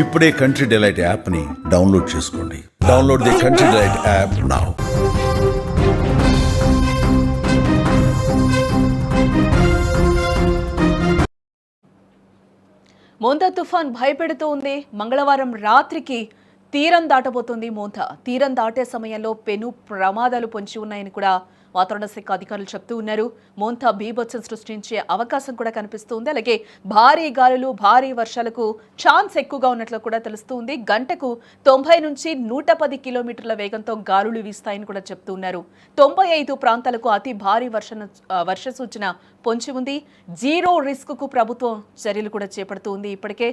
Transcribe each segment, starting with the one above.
ఇప్పుడే country delight యాప్ని download చేసుకోండి. Download the country delight app now Montha తుఫాన్ భయపెడుతూ ఉంది. మంగళవారం రాత్రికి తీరం దాటబోతుంది మోంతా. తీరం దాటే సమయంలో పెను ప్రమాదాలు పొంచి ఉన్నాయని కూడా వాతావరణ శాఖ అధికారులు చెప్తూ ఉన్నారు. మోంతా బీభత్సం సృష్టించే అవకాశం కూడా కనిపిస్తుంది. అలాగే భారీ గాలులు భారీ వర్షాలకు ఛాన్స్ ఎక్కువగా ఉన్నట్లు కూడా తెలుస్తుంది. గంటకు తొంభై నుంచి నూట పది కిలోమీటర్ల వేగంతో గాలులు వీస్తాయని కూడా చెప్తూ ఉన్నారు. తొంభై ఐదు ప్రాంతాలకు అతి భారీ వర్ష వర్ష సూచన పొంచి ఉంది. జీరో రిస్క్కు ప్రభుత్వం చర్యలు కూడా చేపడుతూ ఉంది ఇప్పటికే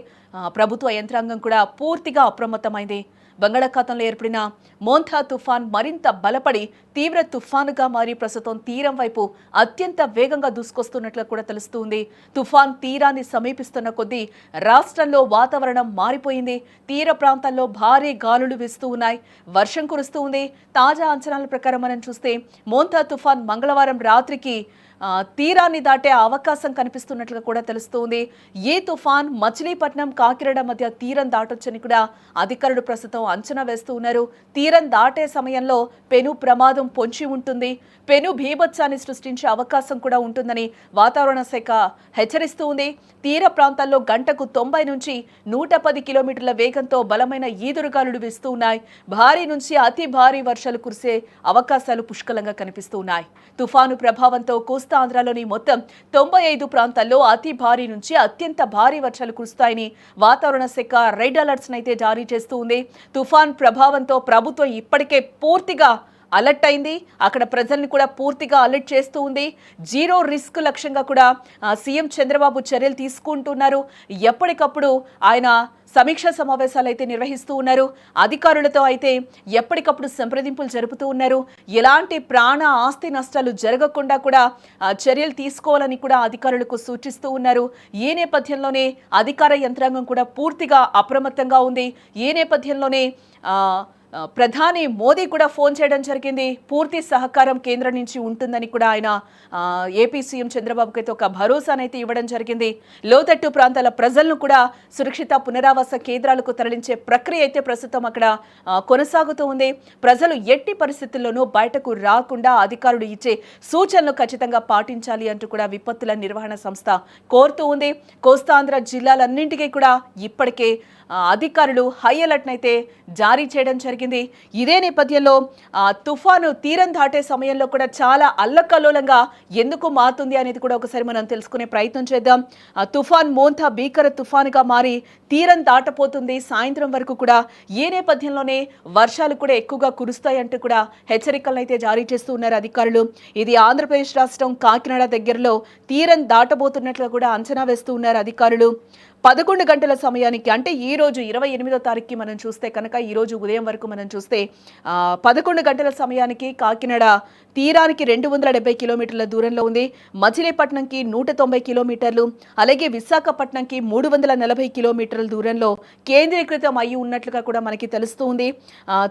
ప్రభుత్వ యంత్రాంగం కూడా పూర్తిగా అప్రమత్తమైంది. బంగాళాఖాతంలో ఏర్పడిన మోంథా తుఫాన్ మరింత బలపడి తీవ్ర తుఫానుగా మారి ప్రస్తుతం తీరం వైపు అత్యంత వేగంగా దూసుకొస్తున్నట్లు కూడా తెలుస్తుంది. తుఫాన్ తీరాన్ని సమీపిస్తున్న కొద్దీ రాష్ట్రంలో వాతావరణం మారిపోయింది. తీర ప్రాంతాల్లో భారీ గాలులు వీస్తూ ఉన్నాయి. వర్షం కురుస్తూ ఉంది. తాజా అంచనాల ప్రకారం మనం చూస్తే మోంతా తుఫాన్ మంగళవారం రాత్రికి తీరాన్ని దాటే అవకాశం కనిపిస్తున్నట్లుగా కూడా తెలుస్తోంది. ఈ తుఫాన్ మచిలీపట్నం కాకినాడ మధ్య తీరం దాటొచ్చని కూడా అధికారులు ప్రస్తుతం అంచనా వేస్తూ ఉన్నారు. తీరం దాటే సమయంలో పెను ప్రమాదం పొంచి ఉంటుంది. పెను భీభత్సాన్ని సృష్టించే అవకాశం కూడా ఉంటుందని వాతావరణ శాఖ హెచ్చరిస్తూ ఉంది. తీర ప్రాంతాల్లో గంటకు తొంభై నుంచి నూట పది కిలోమీటర్ల వేగంతో బలమైన ఈదురుగాలులు వీస్తూ ఉన్నాయి. భారీ నుంచి అతి భారీ వర్షాలు కురిసే అవకాశాలు పుష్కలంగా కనిపిస్తూ ఉన్నాయి. తుఫాను ప్రభావంతో కోస్తా ఆంధ్రాలోని మొత్తం తొంభై ఐదు ప్రాంతాల్లో అతి భారీ నుంచి అత్యంత భారీ వర్షాలు కురుస్తాయని వాతావరణ శాఖ రెడ్ అలర్ట్స్ అయితే జారీ చేస్తూ ఉంది. తుఫాన్ ప్రభావంతో ప్రభుత్వం ఇప్పటికే పూర్తిగా అలర్ట్ అయింది. అక్కడ ప్రజల్ని కూడా పూర్తిగా అలర్ట్ చేస్తూ ఉంది. జీరో రిస్క్ లక్ష్యంగా కూడా సీఎం చంద్రబాబు చర్యలు తీసుకుంటున్నారు. ఎప్పటికప్పుడు ఆయన సమీక్షా సమావేశాలు అయితే నిర్వహిస్తూ ఉన్నారు. అధికారులతో అయితే ఎప్పటికప్పుడు సంప్రదింపులు జరుపుతూ ఉన్నారు. ఎలాంటి ప్రాణ ఆస్తి నష్టాలు జరగకుండా కూడా చర్యలు తీసుకోవాలని కూడా అధికారులకు సూచిస్తూ ఉన్నారు. ఈ నేపథ్యంలోనే అధికార యంత్రాంగం కూడా పూర్తిగా అప్రమత్తంగా ఉంది. ఈ నేపథ్యంలోనే ఆ, ప్రధాని మోదీ కూడా ఫోన్ చేయడం జరిగింది. పూర్తి సహకారం కేంద్రం నుంచి ఉంటుందని కూడా ఆయన ఏపీ సీఎం చంద్రబాబుకి అయితే ఒక భరోసానైతే ఇవ్వడం జరిగింది. లోతట్టు ప్రాంతాల ప్రజలను కూడా సురక్షిత పునరావాస కేంద్రాలకు తరలించే ప్రక్రియ అయితే ప్రస్తుతం అక్కడ కొనసాగుతూ ఉంది. ప్రజలు ఎట్టి పరిస్థితుల్లోనూ బయటకు రాకుండా అధికారులు ఇచ్చే సూచనలు ఖచ్చితంగా పాటించాలి అంటూ కూడా విపత్తుల నిర్వహణ సంస్థ కోరుతూ ఉంది. కోస్తాంధ్ర జిల్లాలన్నింటికీ కూడా ఇప్పటికే అధికారులు హై అలర్ట్ అయితే జారీ చేయడం జరిగింది. ఇదే నేపథ్యంలో తుఫాను తీరం దాటే సమయంలో కూడా చాలా అల్లకల్లోలంగా ఎందుకు మారుతుంది అనేది కూడా ఒకసారి మనం తెలుసుకునే ప్రయత్నం చేద్దాం. తుఫాన్ మోంతా భీకర తుఫానుగా మారి తీరం దాటపోతుంది. సాయంత్రం వరకు కూడా ఏ నేపథ్యంలోనే వర్షాలు కూడా ఎక్కువగా కురుస్తాయంటూ కూడా హెచ్చరికలను అయితే జారీ చేస్తూ ఉన్నారు అధికారులు. ఇది ఆంధ్రప్రదేశ్ రాష్ట్రం కాకినాడ దగ్గరలో తీరం దాటబోతున్నట్లు కూడా అంచనా వేస్తూ ఉన్నారు అధికారులు. పదకొండు గంటల సమయానికి అంటే ఈ రోజు ఇరవై ఎనిమిదో తారీఖుకి మనం చూస్తే కనుక ఈ రోజు ఉదయం వరకు మనం చూస్తే పదకొండు గంటల సమయానికి కాకినాడ తీరానికి రెండు వందల డెబ్బై కిలోమీటర్ల దూరంలో ఉంది. మచిలీపట్నంకి నూట తొంభై కిలోమీటర్లు అలాగే విశాఖపట్నంకి మూడు వందల నలభై కిలోమీటర్ల దూరంలో కేంద్రీకృతం అయి ఉన్నట్లుగా కూడా మనకి తెలుస్తూ ఉంది.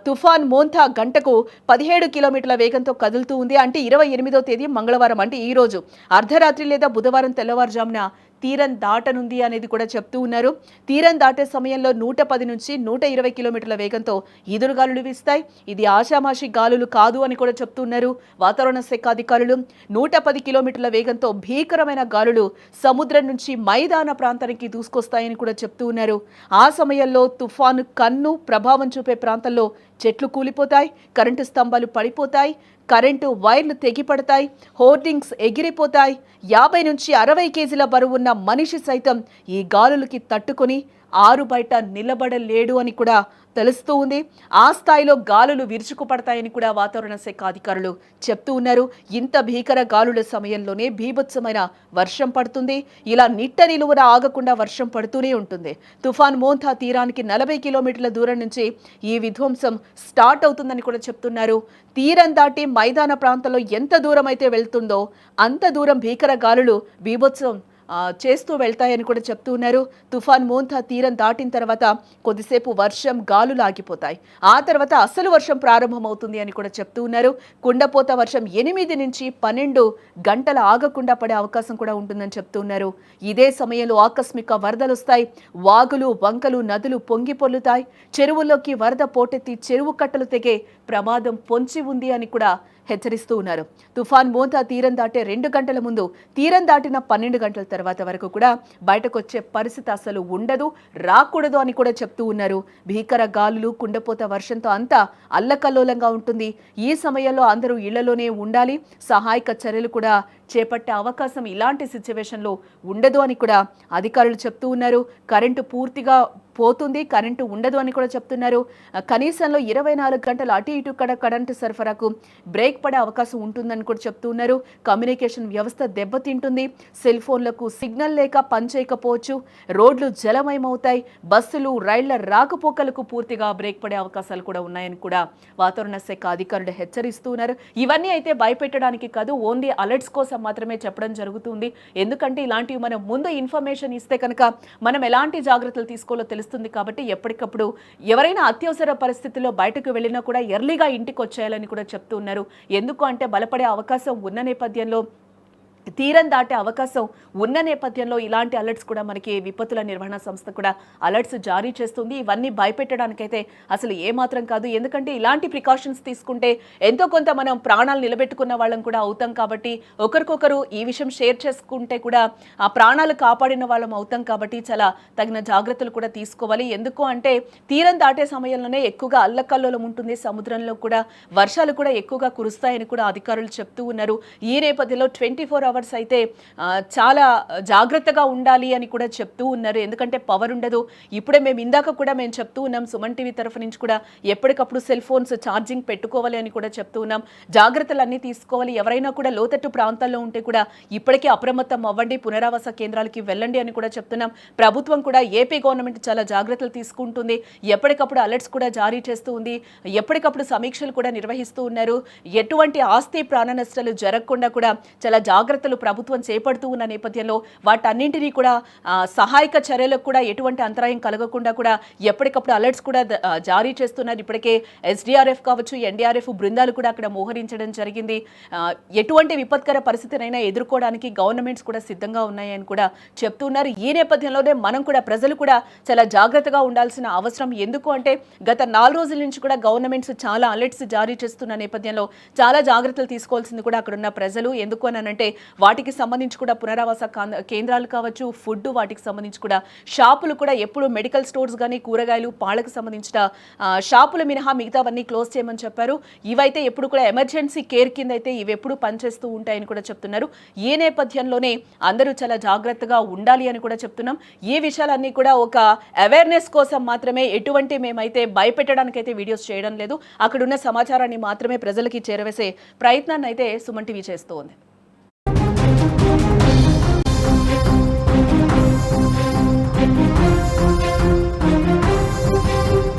తుఫాన్ మోంథా గంటకు పదిహేడు కిలోమీటర్ల వేగంతో కదులుతూ ఉంది. అంటే ఇరవై ఎనిమిదో తేదీ మంగళవారం అంటే ఈ రోజు అర్ధరాత్రి లేదా బుధవారం తెల్లవారుజామున తీరం దాటనుంది అనేది కూడా చెప్తూ ఉన్నారు. తీరం దాటే సమయంలో నూట పది నుంచి నూట ఇరవై కిలోమీటర్ల వేగంతో ఈదురుగాలులు వీస్తాయి. ఇది ఆషామాషి గాలులు కాదు అని కూడా చెప్తున్నారు వాతావరణ శాఖ అధికారులు నూట పది కిలోమీటర్ల వేగంతో భీకరమైన గాలులు సముద్రం నుంచి మైదాన ప్రాంతానికి దూసుకొస్తాయని కూడా చెప్తూ ఉన్నారు. ఆ సమయంలో తుఫాను కన్ను ప్రభావం చూపే ప్రాంతాల్లో చెట్లు కూలిపోతాయి కరెంటు స్తంభాలు పడిపోతాయి కరెంటు వైర్లు తెగిపడతాయి హోర్డింగ్స్ ఎగిరిపోతాయి. యాభై నుంచి అరవై కేజీల బరువున్న మనిషి సైతం ఈ గాలులకి తట్టుకొని ఆరు బయట నిలబడలేడు అని కూడా తెలుస్తూ ఉంది. ఆ స్థాయిలో గాలులు విరుచుకుపడతాయని కూడా వాతావరణ శాఖ అధికారులు చెప్తూ ఉన్నారు. ఇంత భీకర గాలుల సమయంలోనే భీభత్సమైన వర్షం పడుతుంది. ఇలా నిట్ట నిలువన ఆగకుండా వర్షం పడుతూనే ఉంటుంది. తుఫాన్ మోంథా తీరానికి నలభై కిలోమీటర్ల దూరం నుంచి ఈ విధ్వంసం స్టార్ట్ అవుతుందని కూడా చెప్తున్నారు. తీరం దాటి మైదాన ప్రాంతంలో ఎంత దూరం అయితే వెళ్తుందో అంత దూరం భీకర గాలులు బీభత్సం చేస్తూ వెళ్తాయని కూడా చెప్తూ ఉన్నారు. తుఫాన్ మోంతా తీరం దాటిన తర్వాత కొద్దిసేపు వర్షం గాలులు ఆగిపోతాయి ఆ తర్వాత అసలు వర్షం ప్రారంభమవుతుంది అని కూడా చెప్తూ ఉన్నారు. కుండపోత వర్షం ఎనిమిది నుంచి పన్నెండు గంటల ఆగకుండా పడే అవకాశం కూడా ఉంటుందని చెప్తూ ఉన్నారు. ఇదే సమయంలో ఆకస్మిక వరదలు వస్తాయి. వాగులు వంకలు నదులు పొంగి పొల్లుతాయి చెరువుల్లోకి వరద పోటెత్తి చెరువు కట్టలు తెగే ప్రమాదం పొంచి ఉంది అని కూడా హెచ్చరిస్తూ ఉన్నారు. తుఫాన్ మోతా తీరం దాటే రెండు గంటల ముందు తీరం దాటిన పన్నెండు గంటల తర్వాత వరకు కూడా బయటకు వచ్చే పరిస్థితి అసలు ఉండదు రాకూడదు అని కూడా చెప్తూ ఉన్నారు. భీకర గాలులు కుండపోత వర్షంతో అంతా అల్లకల్లోలంగా ఉంటుంది. ఈ సమయంలో అందరూ ఇళ్ళలోనే ఉండాలి. సహాయక చర్యలు కూడా చేపట్టే అవకాశం ఇలాంటి సిచ్యువేషన్లో ఉండదు అని కూడా అధికారులు చెప్తూ ఉన్నారు. కరెంటు పూర్తిగా పోతుంది కరెంటు ఉండదు అని కూడా చెప్తున్నారు. కనీసంలో ఇరవై నాలుగు గంటలు అటు ఇటు కడ కరెంటు సరఫరాకు బ్రేక్ పడే అవకాశం ఉంటుందని కూడా చెప్తున్నారు కమ్యూనికేషన్ వ్యవస్థ దెబ్బతింటుంది. సెల్ ఫోన్లకు సిగ్నల్ లేక పనిచేయకపోవచ్చు రోడ్లు జలమయమవుతాయి. బస్సులు రైళ్ళ రాకపోకలకు పూర్తిగా బ్రేక్ పడే అవకాశాలు కూడా ఉన్నాయని కూడా వాతావరణ శాఖ అధికారులు హెచ్చరిస్తూ ఉన్నారు. ఇవన్నీ అయితే భయపెట్టడానికి కాదు ఓన్లీ అలర్ట్స్ కోసం మాత్రమే చెప్పడం జరుగుతుంది. ఎందుకంటే ఇలాంటివి మనం ముందు ఇన్ఫర్మేషన్ ఇస్తే కనుక మనం ఎలాంటి జాగ్రత్తలు తీసుకోవాలో తెలుస్తుంది కాబట్టి ఎప్పటికప్పుడు ఎవరైనా అత్యవసర పరిస్థితుల్లో బయటకు వెళ్ళినా కూడా ఎర్లీగా ఇంటికి వచ్చేయాలని కూడా చెప్తున్నారు ఎందుకు అంటే బలపడే అవకాశం ఉన్న నేపథ్యంలో తీరం దాటే అవకాశం ఉన్న నేపథ్యంలో ఇలాంటి అలర్ట్స్ కూడా మనకి విపత్తుల నిర్వహణ సంస్థ కూడా అలర్ట్స్ జారీ చేస్తుంది. ఇవన్నీ భయపెట్టడానికైతే అసలు ఏమాత్రం కాదు. ఎందుకంటే ఇలాంటి ప్రికాషన్స్ తీసుకుంటే ఎంతో కొంత మనం ప్రాణాలు నిలబెట్టుకున్న వాళ్ళం కూడా అవుతాం కాబట్టి ఒకరికొకరు ఈ విషయం షేర్ చేసుకుంటే కూడా ఆ ప్రాణాలు కాపాడిన వాళ్ళం అవుతాం కాబట్టి చాలా తగిన జాగ్రత్తలు కూడా తీసుకోవాలి. ఎందుకు అంటే తీరం దాటే సమయంలోనే ఎక్కువగా అల్లకల్లోలం ఉంటుంది. సముద్రంలో కూడా వర్షాలు కూడా ఎక్కువగా కురుస్తాయని కూడా అధికారులు చెప్తూ ఉన్నారు. ఈ నేపథ్యంలో ట్వంటీ ఫోర్ అవర్స్ అయితే చాలా జాగ్రత్తగా ఉండాలి అని కూడా చెప్తూ ఉన్నారు. ఎందుకంటే పవర్ ఉండదు. ఇప్పుడే మేము ఇందాక కూడా మేము చెప్తూ ఉన్నాం సుమన్ టీవీ తరఫు నుంచి కూడా ఎప్పటికప్పుడు సెల్ ఫోన్స్ ఛార్జింగ్ పెట్టుకోవాలి అని కూడా చెప్తూ ఉన్నాం. జాగ్రత్తలు అన్నీ తీసుకోవాలి. ఎవరైనా కూడా లోతట్టు ప్రాంతాల్లో ఉంటే కూడా ఇప్పటికే అప్రమత్తం అవ్వండి పునరావాస కేంద్రాలకి వెళ్ళండి అని కూడా చెప్తున్నాం. ప్రభుత్వం కూడా ఏపీ గవర్నమెంట్ చాలా జాగ్రత్తలు తీసుకుంటుంది. ఎప్పటికప్పుడు అలర్ట్స్ కూడా జారీ చేస్తూ ఉంది. ఎప్పటికప్పుడు సమీక్షలు కూడా నిర్వహిస్తూ ఉన్నారు. ఎటువంటి ఆస్తి ప్రాణ నష్టాలు జరగకుండా కూడా చాలా జాగ్రత్త జాగ్రత్తలు ప్రభుత్వం చేపడుతూ ఉన్న నేపథ్యంలో వాటన్నింటినీ కూడా సహాయక చర్యలకు కూడా ఎటువంటి అంతరాయం కలగకుండా కూడా ఎప్పటికప్పుడు అలర్ట్స్ కూడా జారీ చేస్తున్నారు. ఇప్పటికే ఎస్డిఆర్ఎఫ్ కావచ్చు ఎన్డీఆర్ఎఫ్ బృందాలు కూడా అక్కడ మోహరించడం జరిగింది. ఎటువంటి విపత్కర పరిస్థితినైనా ఎదుర్కోవడానికి గవర్నమెంట్స్ కూడా సిద్ధంగా ఉన్నాయని కూడా చెప్తున్నారు. ఈ నేపథ్యంలోనే మనం కూడా ప్రజలు కూడా చాలా జాగ్రత్తగా ఉండాల్సిన అవసరం ఎందుకు అంటే గత నాలుగు రోజుల నుంచి కూడా గవర్నమెంట్స్ చాలా అలర్ట్స్ జారీ చేస్తున్న నేపథ్యంలో చాలా జాగ్రత్తలు తీసుకోవాల్సింది కూడా అక్కడ ఉన్న ప్రజలు. ఎందుకు అని అంటే వాటికి సంబంధించి కూడా పునరావాస కాంద- కేంద్రాలు కావచ్చు ఫుడ్ వాటికి సంబంధించి కూడా షాపులు కూడా ఎప్పుడు మెడికల్ స్టోర్స్ కానీ కూరగాయలు పాలకు సంబంధించిన షాపులు మినహా మిగతావన్నీ క్లోజ్ చేయమని చెప్పారు. ఇవైతే ఎప్పుడు కూడా ఎమర్జెన్సీ కేర్ కింద అయితే ఇవి ఎప్పుడు పనిచేస్తూ ఉంటాయని కూడా చెప్తున్నారు. ఈ నేపథ్యంలోనే అందరూ చాలా జాగ్రత్తగా ఉండాలి అని కూడా చెప్తున్నాం. ఈ విషయాలన్నీ కూడా ఒక అవేర్నెస్ కోసం మాత్రమే ఎటువంటి మేమైతే భయపెట్టడానికైతే వీడియోస్ చేయడం లేదు. అక్కడున్న సమాచారాన్ని మాత్రమే ప్రజలకి చేరవేసే ప్రయత్నాన్ని అయితే సుమన్ టీవీ చేస్తూ ఉంది